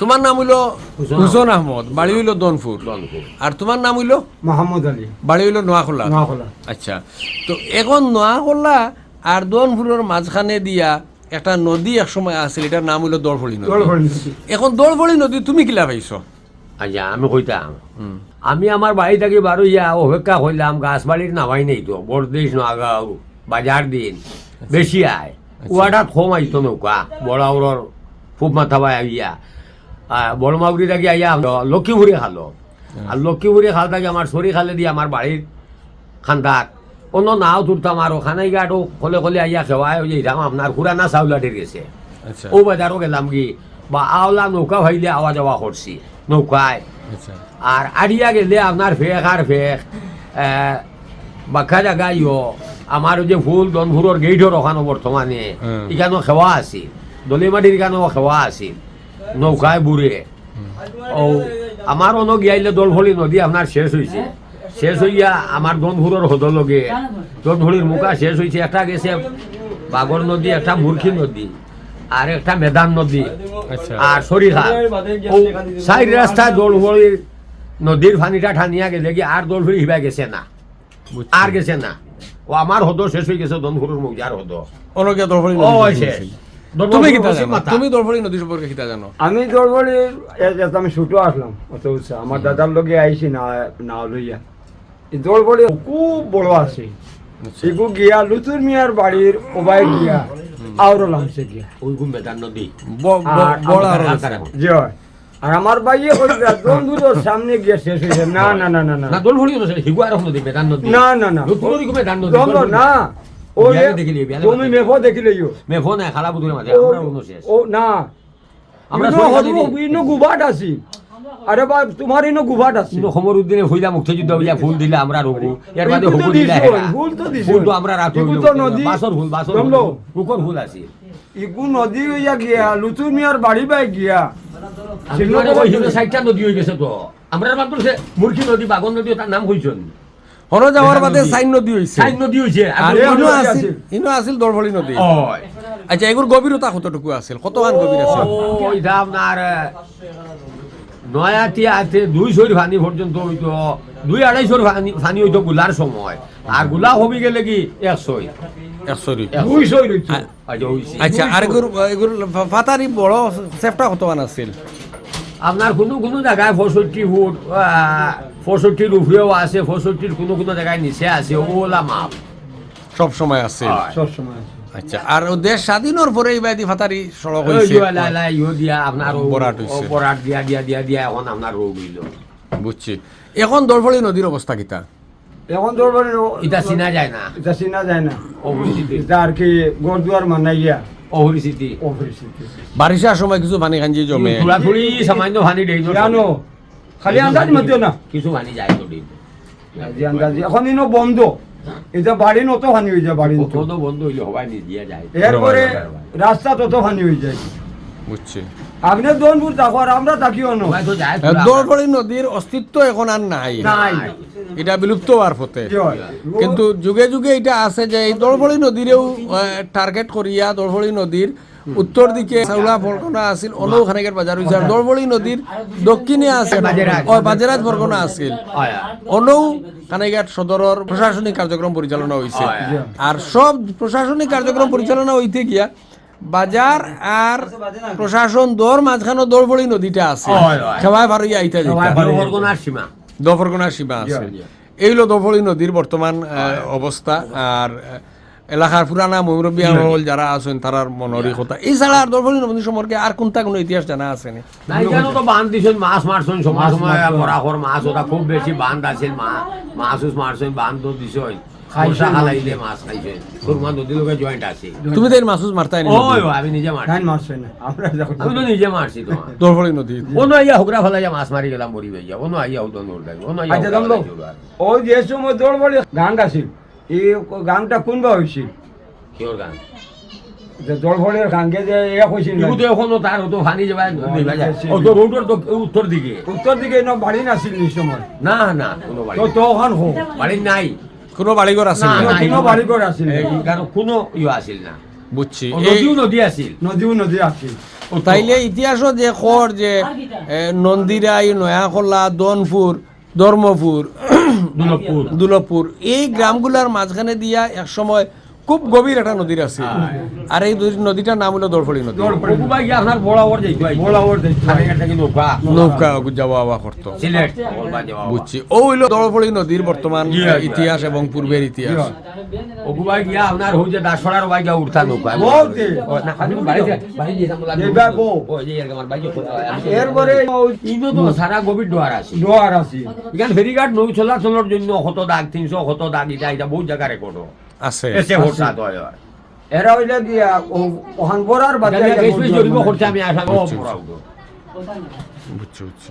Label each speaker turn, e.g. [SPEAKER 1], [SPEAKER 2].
[SPEAKER 1] তোমার নাম হইল
[SPEAKER 2] হুসন
[SPEAKER 1] আহমদ। বাড়ি হইল দনপুর। আর তোমার নাম হইল?
[SPEAKER 3] মোহাম্মদ আলী।
[SPEAKER 1] বাড়ি হইল নোয়াখোলা।
[SPEAKER 3] নোয়াখোলা।
[SPEAKER 1] আচ্ছা তো এখন নোয়াখোলা আর দনপুরের মাঝখানে দিয়া একটা নদী এক সময় আছিল এটার নাম হইল দরফড়ি নদী। এখন দরফড়ি নদী তুমি কিলা পাইছো?
[SPEAKER 2] আচ্ছা আমি কইতাম আমি আমার বাড়ি থেকে বারো ইয়া অপেক্ষা করলাম গাছ বাড়ির নামাই নেই তো বরদেশ নগাঁও বাজার দিন বেশি আয় কুয়াটা কম আইতো নৌকা বড়াউরর খুব মাথা বাই আইয়া আর বড় মাগুরি থাকি আইয়া লক্ষ্মীপুরে খালো। আর লক্ষ্মীপুরে খাল থাকি আমার শরীর খালে দিয়ে আমার বাড়ির খান্দাত অন্য নাও তুলতাম আর ওখানে গাটো কলে কলে আইয়া খেওয়াই ওই যাইতাম। আপনার পুরানা চাউলাটির গেছে।
[SPEAKER 1] আচ্ছা।
[SPEAKER 2] ও বাজারও গেলাম কি বা আওলা নৌকা ভাইলে আওয়া যাওয়া করছি নৌকায়।
[SPEAKER 1] আচ্ছা।
[SPEAKER 2] আর আড়িয়া গেলে আপনার ফেক আর ফেক বাক্কা জায়গা ইয় আমার যে ফুল দনভুরর গেইটর ওখানে বর্তমানে। এখানেও খেওয়া আছিল। দলিমাটির এখানেও খেওয়া আছিল। নৌকায় বুড়ে। ও আমার অন গিয়াইলে দলফলি নদী আপনার শেষ হয়েছে শেষ হইয়া আমার দনভুরর হদর লগে। দনভলির মুখা শেষ হয়েছে একটা গেছে বাগর নদী একটা মুরখি নদী আর একটা মেদান নদী
[SPEAKER 1] আচ্ছা।
[SPEAKER 2] আর সরিঘা ও সাইড রাস্তায় দোলফড়ির নদীর পানিটা ঠানিয়া গেলে কি আর দোলফড়ি হিবা গেছে না। আর গেছে না? ও আমার হদ শেষ হয়ে গেছে দনফুরের মৌজার হদ
[SPEAKER 1] অনকে দরফড়ি
[SPEAKER 2] ও শেষ
[SPEAKER 1] তুমি
[SPEAKER 2] পশ্চিম
[SPEAKER 1] জানো? তুমি দরফড়ি নদী সম্পর্কে কিতা জানো?
[SPEAKER 3] আমি দৌড়বড়ির আমি ছুটো আসলাম অত উৎসাহ। আমার দাদার লগে আইছি না না লইয়া। এই দৌড়বড়ি খুব বড় আছে। এগু গিয়া লুতুর মিয়ার বাড়ির ওবাই গিয়া আউরো লামছে গিয়া।
[SPEAKER 2] ওই গুম নদী।
[SPEAKER 1] ব- ব-
[SPEAKER 3] আর
[SPEAKER 1] বড়।
[SPEAKER 3] জি হয়। আর আমার বাইয়ে হইল দন্দুর সামনে গিয়া শেষ হয়েছে না না না না না।
[SPEAKER 2] দোলফড়ি হিগুয়ার নদী মেদান নদী।
[SPEAKER 3] না না না।
[SPEAKER 2] লুতুরি গুমে দান নদী
[SPEAKER 3] দন্দ না। ও তুমি
[SPEAKER 2] মাঝে আমরা কোনো শেষ।
[SPEAKER 3] ও না।
[SPEAKER 2] আমরা
[SPEAKER 3] হদু
[SPEAKER 2] জানি।
[SPEAKER 3] গুবাট আছি। আরে বা তোমার ইনো গুবাট আছে।
[SPEAKER 2] কিন্তু সমর উদ্দিনে হইলা মুক্তিযুদ্ধ হইলা ফুল দিলে আমরা রঘু এর বাদে
[SPEAKER 3] ফুল
[SPEAKER 2] দিলা
[SPEAKER 3] ফুল তো দিছো।
[SPEAKER 2] ফুল তো আমরা রাখি
[SPEAKER 3] এগুলো তো নদী।
[SPEAKER 2] বাসর ফুল বাসর ফুল
[SPEAKER 3] জমলো।
[SPEAKER 2] হুকর ফুল আছে।
[SPEAKER 3] ইগু নদী হইয়া গিয়া লুতুর মিয়ার বাড়ি বাই গিয়া
[SPEAKER 2] নদী গেছে তো। আমরা মাত্র সে নদী বাগন নদী তার নাম কইছেন
[SPEAKER 1] হন যাওয়ার বাদে সাইন নদী হইছে।
[SPEAKER 2] সাইড নদী হইছে
[SPEAKER 1] আর ইনো আছিল
[SPEAKER 3] আছিল।
[SPEAKER 1] ইনো আছিল দরফড়ি নদী। আচ্ছা এগুর গভীরতা কতটুকু আছিল? কতখান গভীর আছে
[SPEAKER 2] ও এটা আপনার নয়াতিয়া আছে দুই শরীর ফানি পর্যন্ত হইতো দুই আড়াইশোর ফানি ফানি হইতো গুলার সময়। আরগুলা হবি গেলে কি? একশোই
[SPEAKER 1] একশরি
[SPEAKER 3] দুইশো রইছে
[SPEAKER 2] আচ্ছা হইছে
[SPEAKER 1] আচ্ছা আর এগুর এগুর ফাতারি বড় সেফটা কতখান আছিল?
[SPEAKER 2] আপনার কোনো কোনো জায়গায় পঁয়ষট্টি ফুট পঁয়ষট্টির উপরেও আছে পঁয়ষট্টির কোনো কোনো জায়গায় নিচে আছে ওলা মাপ।
[SPEAKER 1] সব সময়
[SPEAKER 2] হয়।
[SPEAKER 3] সব সময় আছে।
[SPEAKER 1] আচ্ছা আর দেশ স্বাধীনের পরে এই বাইদি ফাতারি সড়ক হইছে
[SPEAKER 2] যে লাই লাই ইও দিয়া আপনার
[SPEAKER 1] হইছে।
[SPEAKER 2] দিয়া দিয়া দিয়া দিয়া এখন আপনার রোগ হইল।
[SPEAKER 1] বুঝছি। এখন দরফড়ি নদীর অবস্থা কিতা?
[SPEAKER 3] এখন
[SPEAKER 2] এটা চিনা যায় না।
[SPEAKER 3] এটা চিনা যায় না।
[SPEAKER 2] অপরিচিতি
[SPEAKER 3] এটা আর কি গড় দুয়ার মানাইয়া।
[SPEAKER 2] অপরিচিতি
[SPEAKER 3] অপরিচিতি
[SPEAKER 1] বারিশার সময় কিছু পানি খাঞ্জি জমে
[SPEAKER 2] সামান্য পানি দেই
[SPEAKER 3] জানো? খালি আন্দাজ মতো না?
[SPEAKER 2] কিছু পানি যায় তো দিন
[SPEAKER 3] আন্দাজি এখন ইনো বন্ধ। এটা বাড়ি নত হানি হয়ে যায় বাড়ি নত।
[SPEAKER 2] বন্ধ হইলে হবাই নি দিয়া যায়
[SPEAKER 3] এরপরে রাস্তা তত ফানি হয়ে যায়।
[SPEAKER 1] বুঝছি।
[SPEAKER 3] আপনি আর আমরা না।
[SPEAKER 1] দরফড়ি নদীর অস্তিত্ব এখন আর নাই।
[SPEAKER 3] নাই।
[SPEAKER 1] এটা বিলুপ্ত হওয়ার পথে।
[SPEAKER 3] কি
[SPEAKER 1] কিন্তু যুগে যুগে এটা আছে যে এই দরফড়ি নদীরেও টার্গেট করিয়া দরফড়ি নদীর উত্তর দিকে ফরকনা আছিল অনৌ খানেকের বাজার হয়েছে আর নদীর দক্ষিণে আছে।
[SPEAKER 2] বাজেরাজ।
[SPEAKER 1] ও ফরকনা আছিল। অনৌ কানাইঘাট সদরের প্রশাসনিক কার্যক্রম পরিচালনা হয়েছে
[SPEAKER 2] হয়, হয়।
[SPEAKER 1] আর সব প্রশাসনিক কার্যক্রম পরিচালনা হইতে গিয়া বাজার আর প্রশাসন দর মাঝখানো দরবড়ি নদীটা আছে। খেওয়ায় ভারইয়া আইতা যেটা।
[SPEAKER 2] বারো সীমা।
[SPEAKER 1] আছে। এই হলো দফরি নদীর বর্তমান অবস্থা। আর এলাকার পুরানা মুরব্বী আমল যারা আছেন তারার মনেরই কথা। এছাড়া আর দফরি নদী সম্পর্কে আর কোনটা কোনো ইতিহাস জানা আছে নি?
[SPEAKER 2] এখানে তো বান্ধ দিছেন মাছ মারছেন সময় সময় মাছ ওটা খুব বেশি বান্ধ আছে মাছ উস মারছেন বান্ধ দিছেন। বর্ষা খালাইলে মাছ খাইছেন সুরমা নদী লোকে জয়েন্ট আছে।
[SPEAKER 1] তুমি তো এর মারতাই নি
[SPEAKER 2] ওই ওই, আমি নিজে মারছি।
[SPEAKER 3] ধান মারছে না আমরা যখন
[SPEAKER 2] আমি তো নিজে মারছি তোমার।
[SPEAKER 1] দফরি নদী।
[SPEAKER 2] কোনো আইয়া হুকরা ফেলাইয়া মাছ মারি গেলাম মরি ভাইয়া কোনো আইয়া হুদন নোর লাগে কোনো আইয়া
[SPEAKER 3] আচ্ছা যে সময় দৌড়বড়ি গান গাছিল এই গানটা কোনবা হয়েছিল
[SPEAKER 2] কিহর গান
[SPEAKER 3] যে দৌড়বড়ির গানকে যে এক হয়েছিল না।
[SPEAKER 2] এখনও তার হতো ফানি যাবা নিবা যায়
[SPEAKER 3] বেশি।
[SPEAKER 2] ও তো রোডের তো উত্তর দিকে।
[SPEAKER 3] উত্তর দিকে না বাড়ি নাছিল এই
[SPEAKER 2] না না
[SPEAKER 3] তো তখন হোক
[SPEAKER 2] বাড়ি নাই।
[SPEAKER 1] কোনো বাড়িঘর আছে
[SPEAKER 2] না,
[SPEAKER 3] কোনো বাড়িঘর আছে না।
[SPEAKER 2] কারণ কোনো ইয়ে আছিল না।
[SPEAKER 1] বুঝছি।
[SPEAKER 2] নদীও নদী আছিল
[SPEAKER 3] নদীও নদী আছে
[SPEAKER 1] তাইলে ইতিহাসও যে খর যে নন্দিরাই নয়াখলা দনপুর ধর্মপুর
[SPEAKER 2] দুলপুর
[SPEAKER 1] দুলপুর এই গ্রামগুলার মাঝখানে দিয়া একসময় খুব গভীর একটা নদীর আছে। আর এই নদী- নদীটার নাম হলো দরফড়ি নদী।
[SPEAKER 2] আপনার নৌকা?
[SPEAKER 1] যাওয়া আওয়া করতো। বুঝছি। ও হইল দরফড়ি নদীর বর্তমান
[SPEAKER 2] জি।
[SPEAKER 1] ইতিহাস এবং পূর্বের ইতিহাস।
[SPEAKER 2] ওগুবা গিয়া আপনার হই যে বাই গিয়া উঠতা নৌকা। না, খালি বাড়ি যে আমার তো সারা গভীর ডোয়ার আছে।
[SPEAKER 3] ডোয়ার আছে।
[SPEAKER 2] এখানে ফেরিঘাট নৌ চলাচলের জন্য কত দাগ তিনশো কত দাগ এটা এটা বহুত জায়গা রেকর্ড
[SPEAKER 1] আছে।
[SPEAKER 2] এসে হঠাৎ হয় হয়।
[SPEAKER 3] এরা হইলে গিয়া ও- ওখান বড়ার
[SPEAKER 2] জরিপ করছে আমি আসা করি
[SPEAKER 1] বুঝছি বুঝছি।